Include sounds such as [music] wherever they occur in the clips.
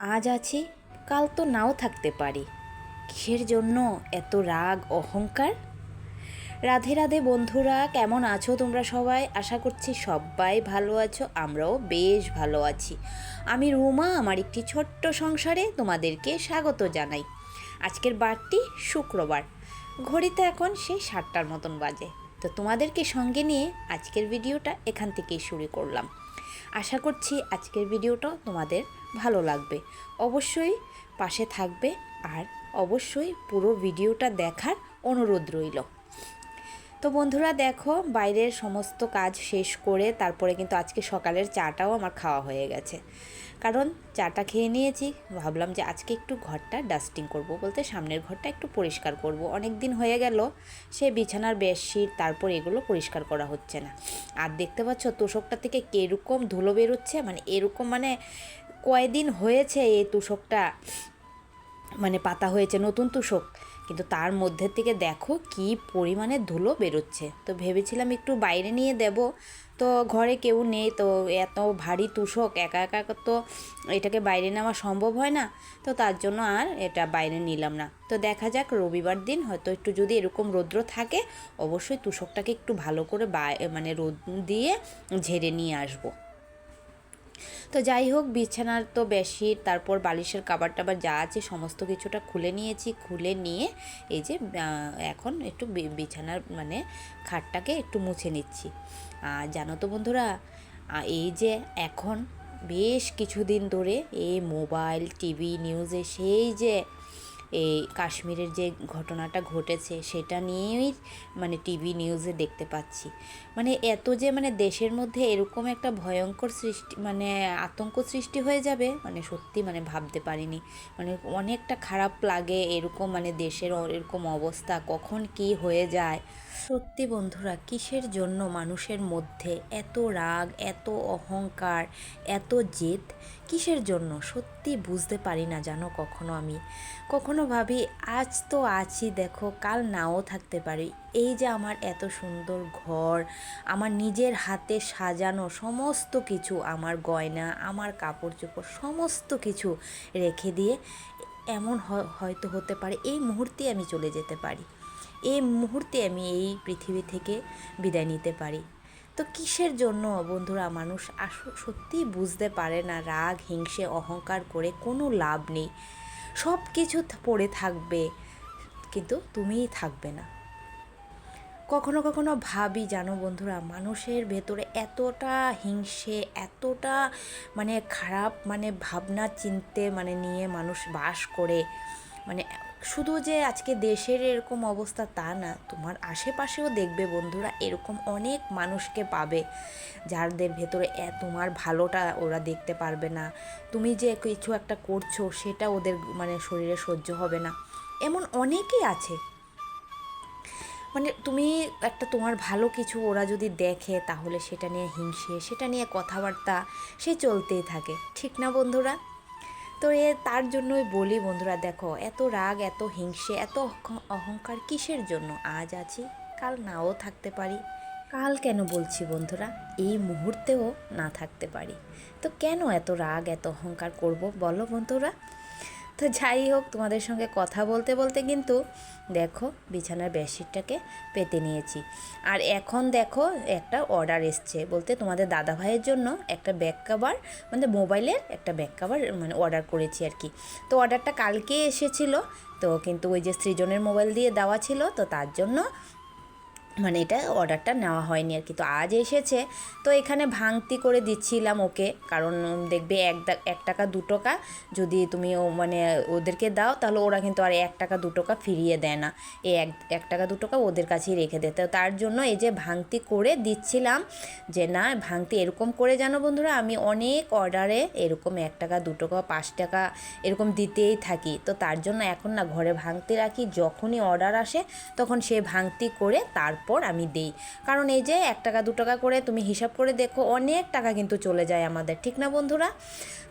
আজ আছি, কাল তো নাও থাকতে পারি। কিসের জন্য এত রাগ, অহংকার? রাধে রাধে বন্ধুরা, কেমন আছো তোমরা সবাই? আশা করছি সবাই ভালো আছো, আমরাও বেশ ভালো আছি। আমি রুমা, আমার একটি ছোট্ট সংসারে তোমাদেরকে স্বাগত জানাই। আজকের বারটি শুক্রবার। ঘড়িতে এখন সেই সাতটার মতন বাজে। তো তোমাদেরকে সঙ্গে নিয়ে আজকের ভিডিওটা এখান থেকেই শুরু করলাম। আশা করছি আজকের ভিডিওটা তোমাদের ভালো লাগবে। অবশ্যই পাশে থাকবে আর অবশ্যই পুরো ভিডিওটা দেখার অনুরোধ রইল। তো বন্ধুরা দেখো, বাইরের সমস্ত কাজ শেষ করে তারপরে কিন্তু আজকে সকালের চাটাও আমার খাওয়া হয়ে গেছে। কারণ চাটা খেয়ে নিয়েছি, ভাবলাম যে আজকে একটু ঘরটা ডাস্টিং করব বলতে সামনের ঘরটা একটু পরিষ্কার করব। অনেক দিন হয়ে গেল, সে বিছানার বেডশিট, তারপর এগুলো পরিষ্কার করা হচ্ছে না। আর দেখতে পাচ্ছ, তোষকটা থেকে কীরকম ধুলো বেরোচ্ছে মানে এরকম মানে কয়দিন হয়েছে এই তোষকটা মানে পাতা হয়েছে নতুন তুষক। কিন্তু তার মধ্যে থেকে দেখো কি পরিমাণে ধুলো বেরোচ্ছে। তো ভেবেছিলাম একটু বাইরে নিয়ে দেব। তো ঘরে কেউ নেই, তো এত ভারী তুষক, একা একা তো এটাকে বাইরে নেওয়া সম্ভব হয় না। তো তার জন্য আর এটা বাইরে নিলাম না। তো দেখা যাক রবিবার দিন হয়তো একটু যদি এরকম রৌদ্র থাকে, অবশ্যই তুষকটাকে একটু ভালো করে মানে রোদ দিয়ে ঝেড়ে নিয়ে আসব। তো যাই হোক, বিছানার তো বেশি তারপর বালিশের কাবার টাবার যা আছে সমস্ত কিছুটা খুলে নিয়েছি। খুলে নিয়ে এই যে এখন একটু বিছানার মানে খাটটাকে একটু মুছে নিচ্ছি। আর জানো তো বন্ধুরা এই যে এখন বেশ কিছুদিন ধরে এই মোবাইল, টিভি, নিউজে সেই যে এই কাশ্মীরের যে ঘটনাটা ঘটেছে, সেটা নিয়েই মানে টিভি নিউজে দেখতে পাচ্ছি। মানে এত যে মানে দেশের মধ্যে এরকম একটা ভয়ঙ্কর সৃষ্টি মানে আতঙ্ক সৃষ্টি হয়ে যাবে মানে সত্যি মানে ভাবতে পারিনি। মানে অনেকটা খারাপ লাগে এরকম মানে দেশের এরকম অবস্থা, কখন কি হয়ে যায়। সত্যি বন্ধুরা, কিসের জন্য মানুষের মধ্যে এত রাগ, এত অহংকার, এত জেদ? কিসের জন্য? সত্যি বুঝতে পারি না জানো কখনো আমি। কখনো ভাবি, আজ তো আছি, দেখো, কাল নাও থাকতে পারি। এই যে আমার এত সুন্দর ঘর, আমার নিজের হাতে সাজানো সমস্ত কিছু, আমার গয়না, আমার কাপড় চোপড় সমস্ত কিছু রেখে দিয়ে এমন হয়তো হতে পারে এই মুহূর্তে আমি চলে যেতে পারি। এই মুহূর্তে আমি এই পৃথিবী থেকে বিদায় নিতে পারি। তো কিসের জন্য বন্ধুরা মানুষ আস, সত্যিই বুঝতে পারে না রাগ, হিংসে, অহংকার করে কোনো লাভ নেই। সব কিছু পড়ে থাকবে, কিন্তু তুমিই থাকবে না। কখনো কখনো ভাবি, জানো বন্ধুরা, মানুষের ভেতরে এতটা হিংসে, এতটা মানে খারাপ মানে ভাবনা, চিনতে মানে নিয়ে মানুষ বাস করে। মানে শুধু যে আজকে দেশের এরকম অবস্থা তা না, তোমার আশেপাশেও দেখবে বন্ধুরা এরকম অনেক মানুষকে পাবে যাদের ভেতরে তোমার ভালোটা ওরা দেখতে পারবে না। তুমি যে কিছু একটা করছ সেটা ওদের মানে শরীরে সহ্য হবে না। এমন অনেকেই আছে। মানে তুমি একটা তোমার ভালো কিছু ওরা যদি দেখে তাহলে সেটা নিয়ে হিংসে, সেটা নিয়ে কথাবার্তা, সে চলতেই থাকে। ঠিক না বন্ধুরা? তো এ তার জন্যই বলি বন্ধুরা, দেখো, এত রাগ, এত হিংসে, এত অহংকার কিসের জন্য? আজ আছি, কাল নাও থাকতে পারি। কাল কেন বলছি বন্ধুরা? এই মুহূর্তেও না থাকতে পারি। তো কেন এত রাগ, এত অহংকার করব? বলো বন্ধুরা। তো যাই হোক, তোমাদের সঙ্গে কথা বলতে বলতে কিন্তু দেখো বিছানার বেডশিটটাকে পেতে নিয়েছি। আর এখন দেখো একটা অর্ডার এসছে বলতে তোমাদের দাদা ভাইয়ের জন্য একটা ব্যাক কাভার মানে মোবাইলের একটা ব্যাক কাভার মানে অর্ডার করেছি আর কি। তো অর্ডারটা কালকে এসেছিল, তো কিন্তু ওই যে সৃজনের মোবাইল দিয়ে দেওয়া ছিল, তো তার জন্য মানে এটা অর্ডারটা নেওয়া হয়নি আর কি। তো আজ এসেছে, তো এখানে ভাঙতি করে দিচ্ছিলাম ওকে। কারণ দেখবে এক এক টাকা দু টাকা, যদি তুমি মানে ওদেরকে দাও, তাহলে ওরা কিন্তু আর এক টাকা দু টাকা ফিরিয়ে দেয় না। এই এক এক টাকা দু টাকা ওদের কাছেই রেখে দেয়। তো তার জন্য এই যে ভাঙতি করে দিচ্ছিলাম যে, না, ভাঙতি এরকম করে জানো বন্ধুরা, আমি অনেক অর্ডারে এরকম এক টাকা, দু টাকা, পাঁচ টাকা এরকম দিতেই থাকি। তো তার জন্য এখন না ঘরে ভাঙতি রাখি। যখনই অর্ডার আসে, তখন সে ভাঙতি করে তার পর আমি দেই। কারণ এই যে এক টাকা, দু টাকা করে তুমি হিসাব করে দেখো, অনেক টাকা কিন্তু চলে যায় আমাদের। ঠিক না বন্ধুরা?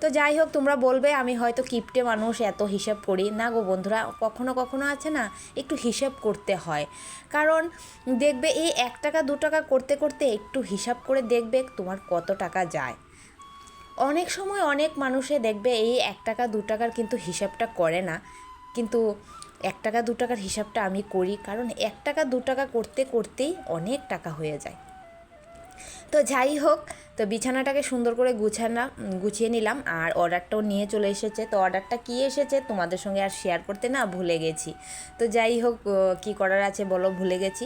তো যাই হোক, তোমরা বলবে, আমি হয়তো কিপটে মানুষ, এত হিসাব করি। না গো বন্ধুরা, কখনো কখনো আছে না, একটু হিসাব করতে হয়। কারণ দেখবে, এই এক টাকা, দু টাকা করতে করতে একটু হিসাব করে দেখবে তোমার কত টাকা যায়। অনেক সময় অনেক মানুষে দেখবে, এই এক টাকা, দু টাকার কিন্তু হিসাবটা করে না। কিন্তু এক টাকা, দু টাকার হিসাবটা আমি করি, কারণ এক টাকা, দু টাকা করতে, করতেই অনেক টাকা হয়ে যায়। তো যাই হোক তো বিছানাটাকে সুন্দর করে গুছানা, গুছিয়ে নিলাম আর অর্ডারটাও নিয়ে চলে এসেছে। তো অর্ডারটা কী এসেছে তোমাদের সঙ্গে আর শেয়ার করতে না ভুলে গেছি। তো যাই হোক কি করার আছে বলো, ভুলে গেছি।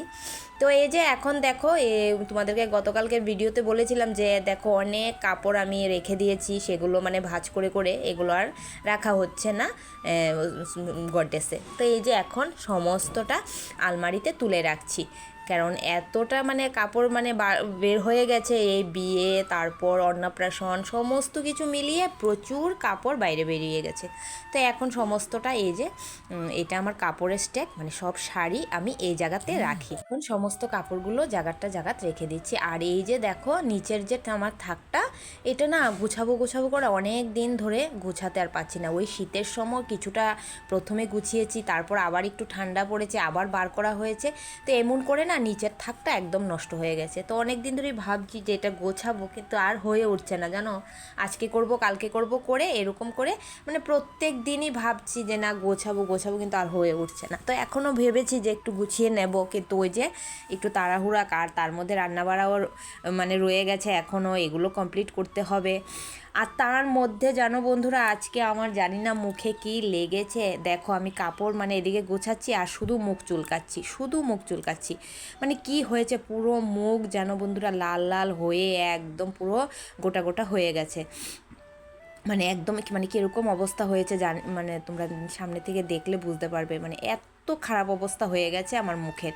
তো এই যে এখন দেখো, এ, তোমাদেরকে গতকালকের ভিডিওতে বলেছিলাম যে দেখো অনেক কাপড় আমি রেখে দিয়েছি, সেগুলো মানে ভাঁজ করে করে এগুলো আর রাখা হচ্ছে না গডেসে তো এই যে এখন সমস্তটা আলমারিতে তুলে রাখছি। কারণ এতটা মানে কাপড় মানে বের হয়ে গেছে এই বিয়ে তারপর অন্নপ্রাশন সমস্ত কিছু মিলিয়ে প্রচুর কাপড় বাইরে বেরিয়ে গেছে। তো এখন সমস্তটা এই যে এটা আমার কাপড়ের স্ট্যাক মানে সব শাড়ি আমি এই জায়গাতে রাখি। এখন সমস্ত কাপড়গুলো জায়গাটা জায়গাত রেখে দিচ্ছি। আর এই যে দেখো নিচের যে আমার থাকটা এটা না গুছাবো গুছাবো করে অনেক দিন ধরে গুছাতে আর পাচ্ছি না। ওই শীতের সময় কিছুটা প্রথমে গুছিয়েছি তারপর আবার একটু ঠান্ডা পড়েছে আবার বার করা হয়েছে। তো এমন করে না নিচের থাকটা একদম নষ্ট হয়ে গেছে। তো অনেক দিন ধরেই ভাবছি যে এটা গোছাবো, কিন্তু আর হয়ে উঠছে না, জানো? আজকে করব, কালকে করব করে এরকম করে মানে প্রত্যেক দিনই ভাবছি যে না, গোছাবো গোছাবো, কিন্তু আর হয়ে উঠছে না। তো এখনও ভেবেছি যে একটু গুছিয়ে নেব, কিন্তু ওই যে একটু তাড়াহুড়া, কার তার মধ্যে রান্নাবাড়াও মানে রয়ে গেছে, এখনও এগুলো কমপ্লিট করতে হবে। আর তার মধ্যে জানো বন্ধুরা, আজকে আমার জানি না মুখে কি লেগেছে। দেখো, আমি কাপড় মানে এদিকে গোছাচ্ছি আর শুধু মুখ চুলকাচ্ছি, শুধু মুখ চুলকাচ্ছি। মানে কি হয়েছে, পুরো মুখ যেন বন্ধুরা, লাল লাল হয়ে একদম পুরো গোটা গোটা হয়ে গেছে। মানে একদম মানে কীরকম অবস্থা হয়েছে জান মানে তোমরা সামনে থেকে দেখলে বুঝতে পারবে। মানে এত খারাপ অবস্থা হয়ে গেছে আমার মুখের।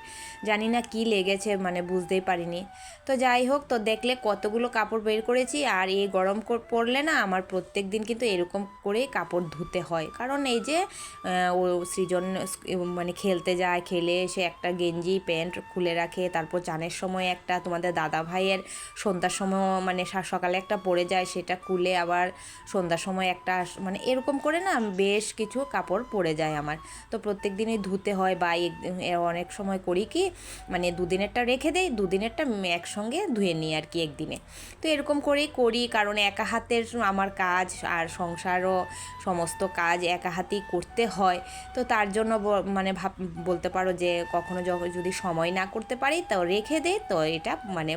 জানি না কি লেগেছে মানে বুঝতেই পারিনি। তো যাই হোক, তো দেখলে কতগুলো কাপড় বের করেছি আর এই গরম পড়লে না আমার প্রত্যেক দিন কিন্তু এরকম করে কাপড় ধুতে হয়। কারণ এই যে ও সৃজন মানে খেলতে যায়, খেলে এসে একটা গেঞ্জি, প্যান্ট খুলে রাখে, তারপর চানের সময় একটা, তোমাদের দাদা ভাইয়ের সন্ধ্যার সময় মানে সকালে একটা পড়ে যায়, সেটা খুলে আবার সন্ধ্যার সময় একটা মানে এরকম করে না বেশ কিছু কাপড় পরে যায় আমার। তো প্রত্যেক দিনই ধুতে হয় বা অনেক সময় করি কি মানে দুদিনেরটা রেখে দেই, দুদিনেরটা একসঙ্গে ধুয়ে নিই আর কি একদিনে। তো এরকম করেই করি, কারণ একা হাতের আমার কাজ আর সংসারও সমস্ত কাজ একা হাতেই করতে হয়। তো তার জন্য মানে ভাব, বলতে পারো যে কখনো যদি সময় না করতে পারি, তো রেখে দে তো এটা মানে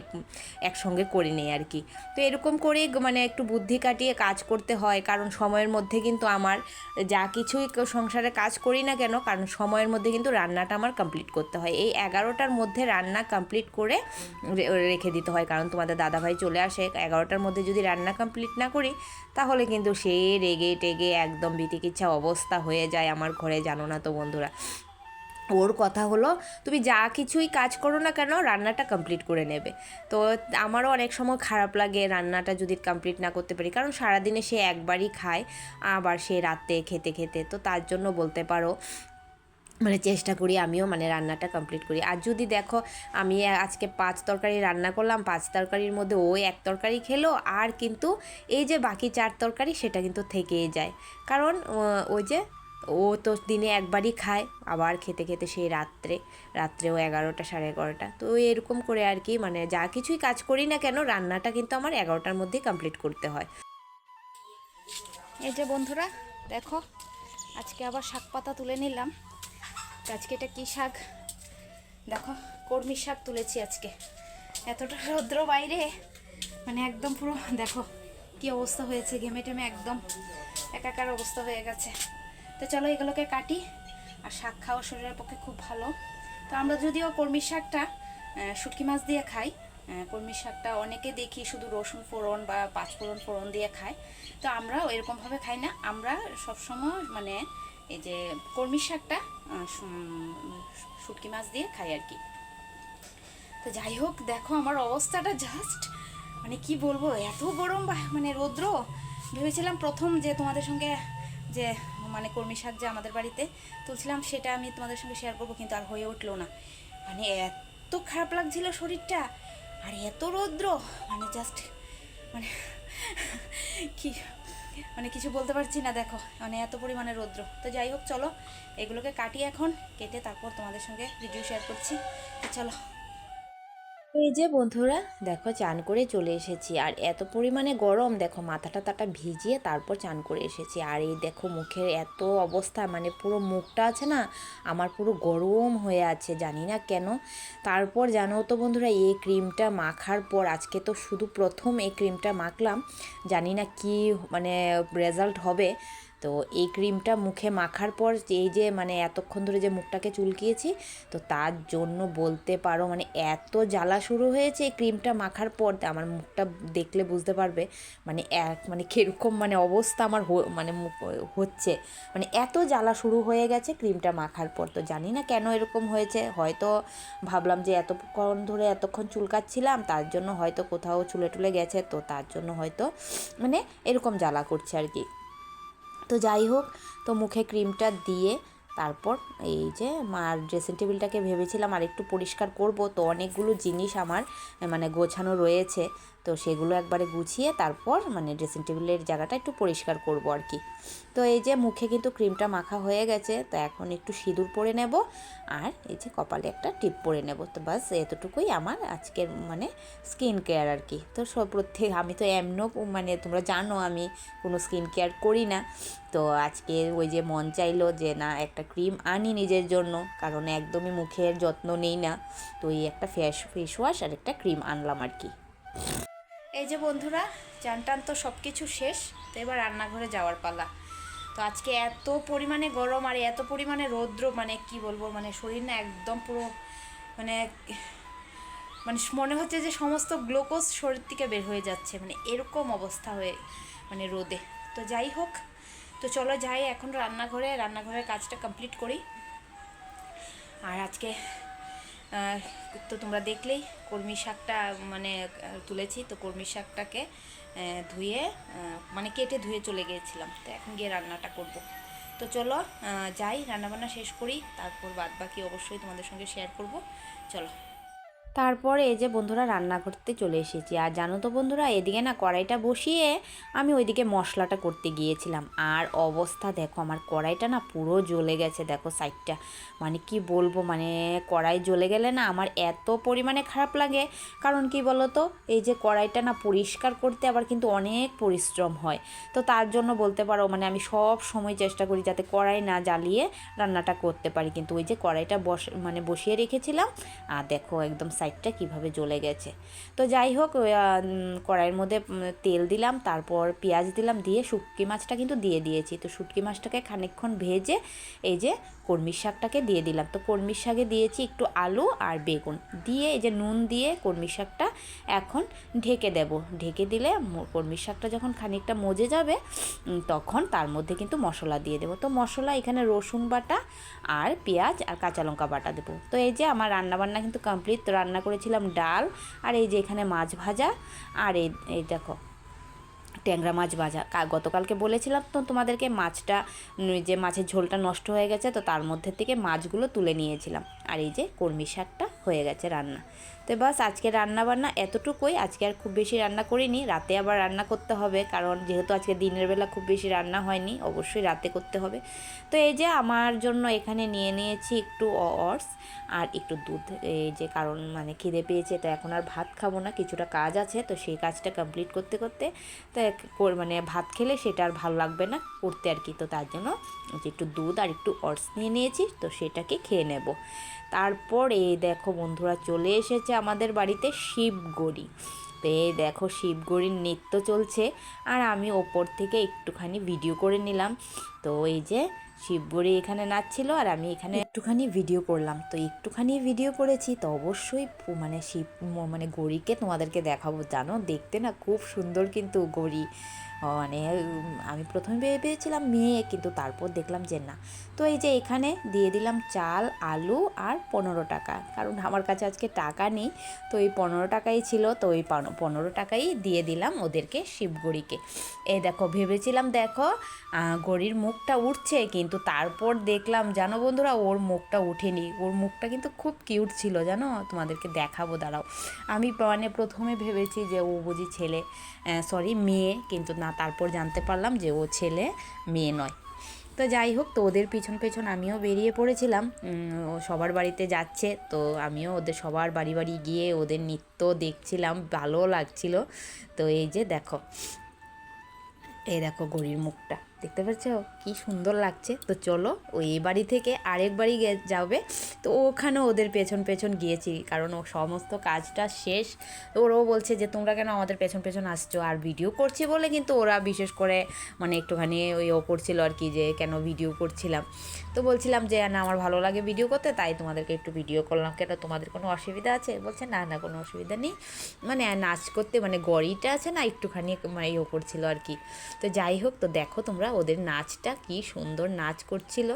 একসঙ্গে করে নিই আর কি। তো এরকম করে মানে একটু বুদ্ধি কাটিয়ে কাজ করতে হয়, কারণ সময়ের মধ্যে কিন্তু আমার যা কিছুই সংসারে কাজ করি না কেন, কারণ সময়ের মধ্যে কিন্তু রান্নাটা আমার কমপ্লিট করতে হয়। এই এগারোটার মধ্যে রান্না কমপ্লিট করে রেখে দিতে হয়। কারণ তোমাদের দাদাভাই চলে আসে, এগারোটার মধ্যে যদি রান্না কমপ্লিট না করি, তাহলে কিন্তু সে রেগে টেগে একদম বিতিকিচ্ছা অবস্থা হয়ে যায় আমার ঘরে, জানো না তো বন্ধুরা। ওর কথা হলো, তুমি যা কিছুই কাজ করো না কেন, রান্নাটা কমপ্লিট করে নেবে। তো আমারও অনেক সময় খারাপ লাগে রান্নাটা যদি কমপ্লিট না করতে পারি। কারণ সারাদিনে সে একবারই খায়, আবার সে রাতে খেতে খেতে। তো তার জন্য বলতে পারো মানে চেষ্টা করি, আমিও মানে রান্নাটা কমপ্লিট করি। আর যদি দেখো, আমি আজকে পাঁচ তরকারি রান্না করলাম, পাঁচ তরকারির মধ্যে ওই এক তরকারি খেলো, আর কিন্তু এই যে বাকি চার তরকারি সেটা কিন্তু থেকেই যায়। কারণ ওই যে ও তো দিনে একবারই খায়, আবার খেতে খেতে সেই রাত্রে, রাত্রেও এগারোটা, সাড়ে এগারোটা। তো এরকম করে আর কি মানে যা কিছুই কাজ করি না কেন, রান্নাটা কিন্তু আমার এগারোটার মধ্যেই কমপ্লিট করতে হয়। এই যে বন্ধুরা, দেখো, আজকে আবার শাক পাতা তুলে নিলাম। আজকে এটা কী শাক? দেখো কর্মী শাক তুলেছি আজকে। এতটা রৌদ্র বাইরে মানে একদম পুরো, দেখো কি অবস্থা হয়েছে, ঘেমে টেমে একদম একাকার অবস্থা হয়ে গেছে। তো চলো এগুলোকে কাটি, আর শাক খাওয়া শরীরের পক্ষে খুব ভালো। তো আমরা যদিও কর্মী শাকটা শুটকি মাছ দিয়ে খাই কর্মী শাকটা অনেকে দেখি শুধু রসুন ফোড়ন বা পাঁচফোড়ন ফোড়ন দিয়ে খায়। তো আমরা এরকমভাবে খাই না, আমরা সবসময় মানে এই যে কর্মী শাকটা শুটকি মাছ দিয়ে খাই আর কি। তো যাই হোক, দেখো আমার অবস্থাটা জাস্ট মানে কি বলব, এত গরম মানে রৌদ্র। ভেবেছিলাম প্রথম যে তোমাদের সঙ্গে যে মানে কর্মী শাক যে আমাদের বাড়িতে তুলছিলাম, সেটা আমি তোমাদের সঙ্গে শেয়ার করব, কিন্তু আর হয়ে উঠল না। মানে এত খারাপ লাগছিল শরীরটা, আর এত রৌদ্র মানে জাস্ট মানে [laughs] কি মানে কিছু বলতে পারছি না, দেখো মানে এত পরিমাণে রৌদ্র। তো যাই হোক, চলো, এগুলোকে কাটি এখন, কেটে তারপর তোমাদের সঙ্গে ভিডিও শেয়ার করছি। চলো এই যে বন্ধুরা, দেখো চান করে চলে এসেছি। আর এত পরিমাণে গরম, দেখো মাথাটা তাটা ভিজিয়ে তারপর চান করে এসেছি। আর এই দেখো মুখের এত অবস্থা মানে পুরো মুখটা আছে না, আমার পুরো গরম হয়ে আছে, জানি না কেন। তারপর জানো তো বন্ধুরা, এই ক্রিমটা মাখার পর, আজকে তো শুধু প্রথম এই ক্রিমটা মাখলাম, জানি না কি মানে রেজাল্ট হবে। তো এই ক্রিমটা মুখে মাখার পর এই যে মানে এতক্ষণ ধরে যে মুখটাকে চুলকিয়েছি, তো তার জন্য বলতে পারো মানে এত জ্বালা শুরু হয়েছে এই ক্রিমটা মাখার পর আমার মুখটা দেখলে বুঝতে পারবে মানে এক মানে কীরকম মানে অবস্থা আমার মানে হচ্ছে। মানে এত জ্বালা শুরু হয়ে গেছে ক্রিমটা মাখার পর, তো জানি না কেন এরকম হয়েছে। হয়তো ভাবলাম যে এতক্ষণ ধরে এতক্ষণ চুলকাচ্ছিলাম, তার জন্য হয়তো কোথাও চুলে টুলে গেছে, তো তার জন্য হয়তো মানে এরকম জ্বালা করছে আর কি। তো যাই হোক, তো মুখে ক্রিমটা দিয়ে তারপর এই যে আমার ড্রেসিং টেবিলটাকে ভেবেছিলাম আর একটু পরিষ্কার করব। তো অনেকগুলো জিনিস আমার মানে গোছানো রয়েছে। তো সেগুলো একবারে গুছিয়ে তারপর মানে ড্রেসিং টেবিলের জায়গাটা একটু পরিষ্কার করব আর কি। তো এই যে মুখে কিন্তু ক্রিমটা মাখা হয়ে গেছে, তো এখন একটু সিঁদুর পরে নেব আর এই যে কপালে একটা টিপ পরে নেব। তো বাস এতটুকুই আমার আজকের মানে স্কিন কেয়ার আর কি। তো সব প্রত্যেক [laughs] আমি তো এমনও মানে তোমরা জানো আমি কোনো স্কিন কেয়ার করি না। তো আজকে ওই যে মন চাইলো যে না একটা ক্রিম আনি নিজের জন্য, কারণ একদমই মুখের যত্ন নেই না। তো এই একটা ফেস ফেস ওয়াশ আর একটা ক্রিম আনলাম আর কি। এই যে বন্ধুরা টান তো সব কিছু শেষ, তো এবার রান্নাঘরে যাওয়ার পালা। তো আজকে এত পরিমাণে গরম আর এত পরিমাণে রৌদ্র মানে কি বলব মানে শরীর না একদম পুরো মানে মানে মনে হচ্ছে যে সমস্ত গ্লুকোজ শরীর থেকে বের হয়ে যাচ্ছে মানে এরকম অবস্থা হয়ে মানে রোদে। তো যাই হোক, তো চলো যাই, এখন রান্নাঘরে, রান্নাঘরের কাজটা কমপ্লিট করি। আর আজকে তো তোমরা দেখলেই কর্মী শাকটা মানে তুলেছি। তো কর্মী শাকটাকে ধুয়ে মানে কেটে ধুয়ে চলে গিয়েছিলাম। তো এখন গিয়ে রান্নাটা করব। তো চলো যাই, রান্নাবান্না শেষ করি। তারপর বাদ বাকি অবশ্যই তোমাদের সঙ্গে শেয়ার করব। চলো। তারপরে এই যে বন্ধুরা রান্না করতে চলে এসেছি। আর জানো তো বন্ধুরা, এদিকে না কড়াইটা বসিয়ে আমি ওইদিকে মশলাটা করতে গিয়েছিলাম। আর অবস্থা দেখো, আমার কড়াইটা না পুরো জ্বলে গেছে দেখো সাইডটা মানে কি বলব মানে কড়াই জ্বলে গেলে না আমার এত পরিমাণে খারাপ লাগে। কারণ কি বলো তো এই যে কড়াইটা না পরিষ্কার করতে আবার কিন্তু অনেক পরিশ্রম হয়। তো তার জন্য বলতে পারো মানে আমি সব সময় চেষ্টা করি যাতে কড়াই না জ্বালিয়ে রান্নাটা করতে পারি। কিন্তু ওই যে কড়াইটা বস মানে বসিয়ে রেখেছিলাম, আর দেখো একদম সাইডটা কীভাবে জ্বলে গেছে। তো যাই হোক কড়াইয়ের মধ্যে তেল দিলাম, তারপর পেঁয়াজ দিলাম, দিয়ে শুটকি মাছটা কিন্তু দিয়ে দিয়েছি। তো শুটকি মাছটাকে খানিকক্ষণ ভেজে, এই যে কর্মির শাকটাকে দিয়ে দিলাম। তো কর্মির শাকে দিয়েছি একটু আলু আর বেগুন। দিয়ে এই যে নুন দিয়ে কর্মির শাকটা এখন ঢেকে দেব। ঢেকে দিলে কর্মির শাকটা যখন খানিকটা মজে যাবে তখন তার মধ্যে কিন্তু মশলা দিয়ে দেবো। তো মশলা এখানে রসুন বাটা আর পেঁয়াজ আর কাঁচা লঙ্কা বাটা দেবো। তো এই যে আমার রান্নাবান্না কিন্তু কমপ্লিট। তো রান্না করেছিলাম ডাল আর এই যে এখানে মাছ ভাজা আর এই দেখো ট্যাংরা মাছ ভাজা। গতকালকে বলেছিলাম তো তোমাদেরকে মাছটা যে মাছের ঝোলটা নষ্ট হয়ে গেছে তো তার মধ্যে থেকে মাছগুলো তুলে নিয়েছিলাম। আর এই যে কর্মী শাকটা হয়ে গেছে রান্না। তো বাস আজকে রান্না বান্না এতটুকুই। আজকে আর খুব বেশি রান্না করিনি। রাতে আবার রান্না করতে হবে কারণ যেহেতু আজকে দিনের বেলা খুব বেশি রান্না হয়নি, অবশ্যই রাতে করতে হবে। তো এই যে আমার জন্য এখানে নিয়ে নিয়েছি একটু অর্স আর একটু দুধ। এই যে কারণ মানে খিদে পেয়েছে, তো এখন আর ভাত খাব না। কিছুটা কাজ আছে, তো সেই কাজটা কমপ্লিট করতে করতে, তো মানে ভাত খেলে সেটা আর ভালো লাগবে না করতে আর কি। তো তার জন্য যে একটু দুধ আর একটু অর্স নিয়ে নিয়েছি, তো সেটাকে খেয়ে নেব। তারপর এই দেখো বন্ধুরা চলে এসেছে আমাদের বাড়িতে শিবগড়ি। তো এই দেখো শিবগড়ির নৃত্য চলছে আর আমি ওপর থেকে একটুখানি ভিডিও করে নিলাম। তো এই যে শিবগড়ি এখানে নাচছিল আর আমি এখানে একটুখানি ভিডিও করলাম। তো একটুখানি ভিডিও করেছি তো অবশ্যই মানে শিব মানে গড়িকে তোমাদেরকে দেখাবো, জানো? দেখতে না খুব সুন্দর কিন্তু গড়ি। মানে আমি প্রথমে ভেবে পেয়েছিলাম মেয়ে, কিন্তু তারপর দেখলাম যে না। তো এই যে এখানে দিয়ে দিলাম চাল, আলু আর পনেরো টাকা। কারণ আমার কাছে আজকে টাকা নেই। তো এই পনেরো টাকাই ছিল। তো ওই পন- পনেরো টাকাই দিয়ে দিলাম ওদেরকে শিবগড়িকে এই দেখো, ভেবেছিলাম দেখো গড়ির মুখটা উঠছে কিন্তু তারপর দেখলাম, জানো বন্ধুরা, ওর মুখটা উঠেনি ওর মুখটা কিন্তু খুব কিউট ছিল, জানো? তোমাদেরকে দেখাবো, দাঁড়াও। আমি মানে প্রথমে ভেবেছি যে ও বুঝি ছেলে সরি মেয়ে, কিন্তু না, তারপর জানতে পারলাম যে ও ছেলে, মেয়ে নয়। তো যাই হোক, তো ওদের পিছন পেছন আমিও বেরিয়ে পড়েছিলাম। সবার বাড়িতে যাচ্ছে, তো আমিও ওদের সবার বাড়ি বাড়ি গিয়ে ওদের নৃত্য দেখছিলাম, ভালো লাগছিল। তো এই যে দেখো, এই দেখো গড়ির মুখটা, দেখতে পাচ্ছ? কি সুন্দর লাগছে। তো চলো ওই বাড়ি থেকে আরেক বাড়ি যাবে। তো ওখানে ওদের পেছন পেছন গিয়েছি, কারণ ও সমস্ত কাজটা শেষ। ওরাও বলছে যে, তোমরা কেন আমাদের পেছন পেছন আসছো? আর ভিডিও করছি বলে কিন্তু ওরা বিশেষ করে মানে একটুখানি ওই ও করছিল আর কি যে, কেন ভিডিও করছিলাম? তো বলছিলাম যে, না, আমার ভালো লাগে ভিডিও করতে, তাই তোমাদেরকে একটু ভিডিও করলাম। কেন তোমাদের কোনো অসুবিধা আছে? বলছে, না না, কোনো অসুবিধা নেই। মানে নাচ করতে মানে গড়িটা আছে না, একটুখানি মানে ইয়ে করছিল আর কি। তো যাই হোক, তো দেখো তোমরা ওদের নাচটা কি সুন্দর নাচ করছিল।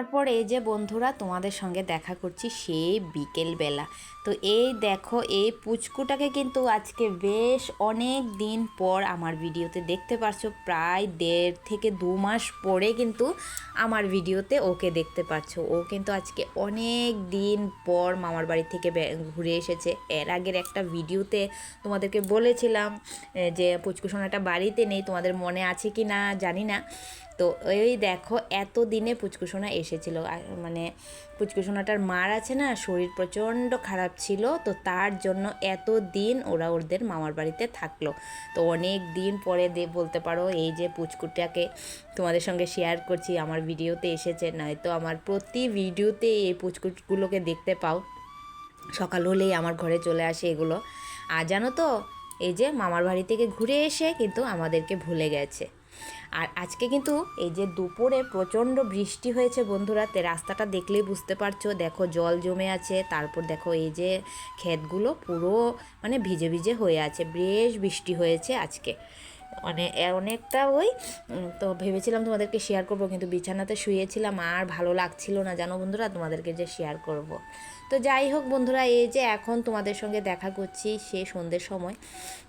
তারপর এই যে বন্ধুরা, তোমাদের সঙ্গে দেখা করছি সেই বিকেলবেলা। তো এই দেখো, এই পুচকুটাকে কিন্তু আজকে বেশ অনেক দিন পর আমার ভিডিওতে দেখতে পারছ। প্রায় দেড় থেকে দু মাস পরে কিন্তু আমার ভিডিওতে ওকে দেখতে পাচ্ছ ও কিন্তু আজকে অনেক দিন পর মামার বাড়ি থেকে ঘুরে এসেছে। এর আগের একটা ভিডিওতে তোমাদেরকে বলেছিলাম যে পুচকুসোনাটা বাড়িতে নেই, তোমাদের মনে আছে কি না জানি না। তো ওই দেখো এত দিনে পুচকুসোনা এসেছিল। মানে পুচকুসোনাটার মার আছে না, শরীর প্রচণ্ড খারাপ ছিল, তো তার জন্য এত দিন ওরা ওদের মামার বাড়িতে থাকল। তো অনেক দিন পরে দে, বলতে পারো, এই যে পুচকুটাকে তোমাদের সঙ্গে শেয়ার করছি, আমার ভিডিওতে এসেছে, নয়তো আমার প্রতি ভিডিওতে এই পুচকুটগুলোকে দেখতে পাও। সকাল হলেই আমার ঘরে চলে আসে এগুলো। আর জানো তো, এই যে মামার বাড়ি থেকে ঘুরে এসে কিন্তু আমাদেরকে ভুলে গেছে। আর আজকে কিন্তু এই যে দুপুরে প্রচণ্ড বৃষ্টি হয়েছে বন্ধুরা, তে রাস্তাটা দেখলেই বুঝতে পারছ। দেখো জল জমে আছে, তারপর দেখো এই যে ক্ষেতগুলো পুরো মানে ভিজে ভিজে হয়ে আছে, বেশ বৃষ্টি হয়েছে আজকে। মানে অনেকটা ওই তো ভেবেছিলাম তোমাদেরকে শেয়ার করব, কিন্তু বিছানাতে শুয়েছিলাম, আর ভালো লাগছিল না। জানো বন্ধুরা, তোমাদেরকে যে শেয়ার করব। তো যাই হোক বন্ধুরা, এই যে এখন তোমাদের সঙ্গে দেখা করছি সে সন্ধ্যের সময়।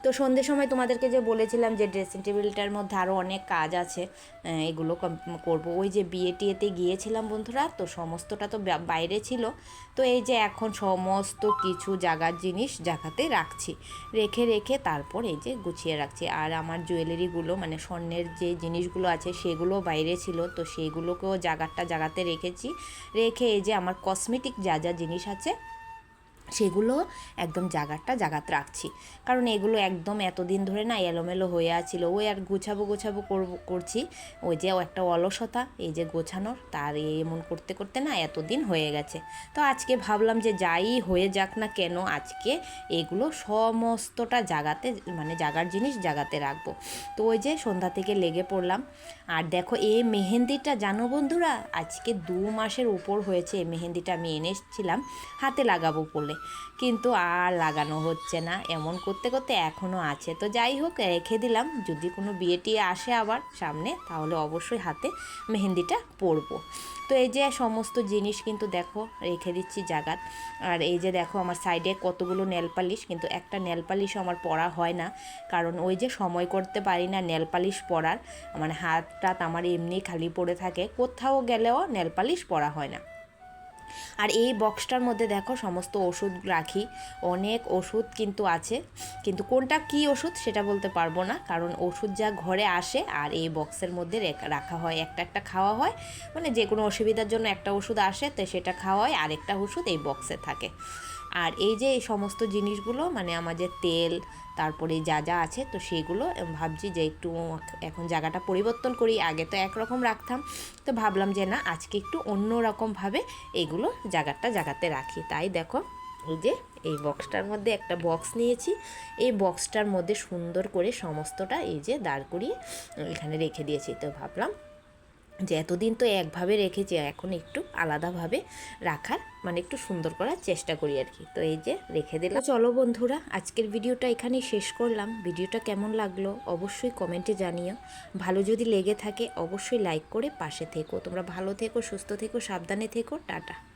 তো সন্ধ্যের সময় তোমাদেরকে যে বলেছিলাম যে ড্রেসিং টেবিলটার মধ্যে আরও অনেক কাজ আছে এগুলো করব। ওই যে বিয়ে টিয়েতে গিয়েছিলাম বন্ধুরা, তো সমস্তটা তো বাইরে ছিল। তো এই যে এখন সমস্ত কিছু জাগার জিনিস জায়গাতে রাখছি। রেখে রেখে তারপর এই যে গুছিয়ে রাখছি। আর আমার জুয়েলারিগুলো মানে স্বর্ণের যে জিনিসগুলো আছে, সেগুলো বাইরে ছিল। তো সেগুলোকেও জাগারটা জাগাতে রেখেছি। রেখে এই যে আমার কসমেটিক যা যা জিনিস আছে। সেগুলো একদম জায়গাটা জাগাত রাখছি। কারণ এগুলো একদম এতদিন ধরে না এলোমেলো হয়ে আছিল। ওই আর গোছাবো গোছাবো করব, করছি। ওই যে একটা অলসতা, এই যে গোছানোর, তার এমন করতে করতে না এতদিন হয়ে গেছে। তো আজকে ভাবলাম যে যাই হয়ে যাক না কেন, আজকে এগুলো সমস্তটা জাগাতে মানে জাগার জিনিস জাগাতে রাখব। তো ওই যে সন্ধ্যা থেকে লেগে পড়লাম। আর দেখো এই মেহেন্দিটা জানো বন্ধুরা? আজকে দু মাসের উপর হয়েছে এই মেহেন্দিটা আমি এনেছিলাম, হাতে লাগাবো বলে। কিন্তু আর লাগানো হচ্ছে না। এমন করতে করতে এখনও আছে। তো যাই হোক, রেখে দিলাম। যদি কোনো বিয়ে টিয়ে আসে আবার সামনে, তাহলে অবশ্যই হাতে মেহেন্দিটা পরবো। তো এই যে সমস্ত জিনিস কিন্তু দেখো, রেখে দিচ্ছি জাগাত। আর এই যে দেখো, আমার সাইডে কতগুলো নেল পালিশ কিন্তু একটা নেল পালিশও আমার পরা হয় না। কারণ ওই যে সময় করতে পারি না নেল পালিশ পরার। মানে হাত টাত আমার এমনি খালি পড়ে থাকে। কোথাও গেলেও নেল পালিশ পরা হয় না। আর এই বক্সটার মধ্যে দেখো সমস্ত ওষুধ রাখি। অনেক ওষুধ কিন্তু আছে। কিন্তু কোনটা কি ওষুধ সেটা বলতে পারব না। কারণ ওষুধ যা ঘরে আসে আর এই বক্সের মধ্যে রাখা হয়। একটা একটা খাওয়া হয়। মানে যে কোনো অসুবিধার জন্য একটা ওষুধ আসে, তো সেটা খাওয়া হয়। আরেকটা ওষুধ এই বক্সে থাকে। আর এই যে এই সমস্ত জিনিসগুলো মানে আমাদের তেল তারপরে যা যা আছে, তো সেগুলো ভাবছি যে একটু এখন জায়গাটা পরিবর্তন করি। আগে তো একরকম রাখতাম, তো ভাবলাম যে না, আজকে একটু অন্য রকমভাবে এগুলো জায়গাটা জায়গাতে রাখি। তাই দেখো, এই যে, এই বক্সটার মধ্যে একটা বক্স নিয়েছি। এই বক্সটার মধ্যে সুন্দর করে সমস্তটা এই যে দাঁড় করিয়ে এখানে রেখে দিয়েছি। তো ভাবলাম যে এতদিন তো একভাবে রেখেছি, এখন একটু আলাদাভাবে রাখার মানে একটু সুন্দর করার চেষ্টা করি আর কি। তো এই যে রেখে দিলাম। চলো বন্ধুরা, আজকের ভিডিওটা এখানে শেষ করলাম। ভিডিওটা কেমন লাগল অবশ্যই কমেন্টে জানিও। ভালো যদি লেগে থাকে, অবশ্যই লাইক করে পাশে থেকো। তোমরা ভালো থেকো, সুস্থ থেকো, সাবধানে থেকো। টাটা।